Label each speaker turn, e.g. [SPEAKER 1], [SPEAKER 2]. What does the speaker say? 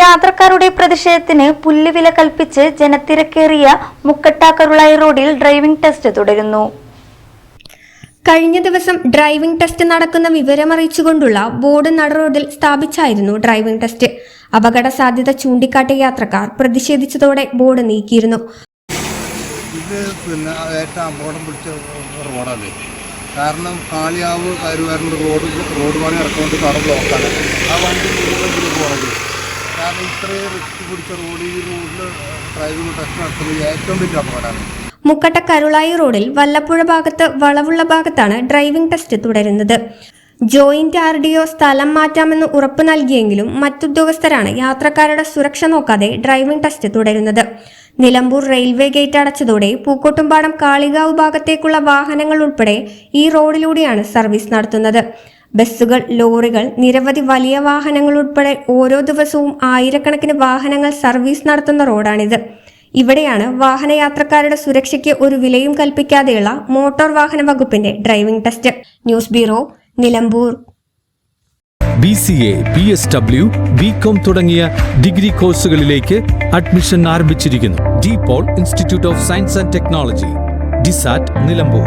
[SPEAKER 1] യാത്രക്കാരുടെ പ്രതിഷേധത്തിന് പുല്ലുവില കൽപ്പിച്ച് ജനത്തിരക്കേറിയ മുക്കട്ടാക്കരുളായി റോഡിൽ ഡ്രൈവിംഗ് ടെസ്റ്റ് തുടരുന്നു.
[SPEAKER 2] കഴിഞ്ഞ ദിവസം ഡ്രൈവിംഗ് ടെസ്റ്റ് നടക്കുന്ന വിവരമറിയിച്ചുകൊണ്ടുള്ള ബോർഡ് നടറോഡിൽ സ്ഥാപിച്ചായിരുന്നു ഡ്രൈവിംഗ് ടെസ്റ്റ്. അപകട സാധ്യത ചൂണ്ടിക്കാട്ടിയ യാത്രക്കാർ പ്രതിഷേധിച്ചതോടെ ബോർഡ് നീക്കിയിരുന്നു.
[SPEAKER 3] ഇത് പിന്നെ ഏറ്റവും അപകടം പിടിച്ച റോഡാണ് കാരണം കാളിയാവ് കരുവാറിന്റെ റോഡ് റോഡ് പണി ഇറക്കൊണ്ട് കട ബ്ലോക്കാണ്. ആ വണ്ടി പോകരുത് കാരണം ഇത്രയും റിസ്ക് പിടിച്ച റോഡ് ഈ റോഡിൽ ഡ്രൈവിംഗ് ടെസ്റ്റ് നടത്തുന്നത് ഏറ്റവും വലിയ അപകടമാണ്.
[SPEAKER 2] മുക്കട്ട കരുളായി റോഡിൽ വല്ലപ്പുഴ ഭാഗത്ത് വളവുള്ള ഭാഗത്താണ് ഡ്രൈവിംഗ് ടെസ്റ്റ് തുടരുന്നത്. ജോയിന്റ് ആർ ഡി ഒ സ്ഥലം മാറ്റാമെന്ന് ഉറപ്പ് നൽകിയെങ്കിലും മറ്റുദ്യോഗസ്ഥരാണ് യാത്രക്കാരുടെ സുരക്ഷ നോക്കാതെ ഡ്രൈവിംഗ് ടെസ്റ്റ് തുടരുന്നത്. നിലമ്പൂർ റെയിൽവേ ഗേറ്റ് അടച്ചതോടെ പൂക്കോട്ടുംപാടം കാളികാവ് ഭാഗത്തേക്കുള്ള വാഹനങ്ങൾ ഉൾപ്പെടെ ഈ റോഡിലൂടെയാണ് സർവീസ് നടത്തുന്നത്. ബസ്സുകൾ ലോറികൾ നിരവധി വലിയ വാഹനങ്ങൾ ഉൾപ്പെടെ ഓരോ ദിവസവും ആയിരക്കണക്കിന് വാഹനങ്ങൾ സർവീസ് നടത്തുന്ന റോഡാണിത്. ഇവിടെയാണ് വാഹനയാത്രക്കാരുടെ സുരക്ഷയ്ക്ക് ഒരു വിലയും കൽപ്പിക്കാതെയുള്ള മോട്ടോർ വാഹന വകുപ്പിന്റെ driving test. News bureau Nilambur.
[SPEAKER 4] B C A B S W B com തുടങ്ങിയ ഡിഗ്രി കോഴ്സുകളിലേക്ക് അഡ്മിഷൻ ആരംഭിച്ചിരിക്കുന്നു. De Paul institute of science and technology ഡിസാറ്റ് Nilambur.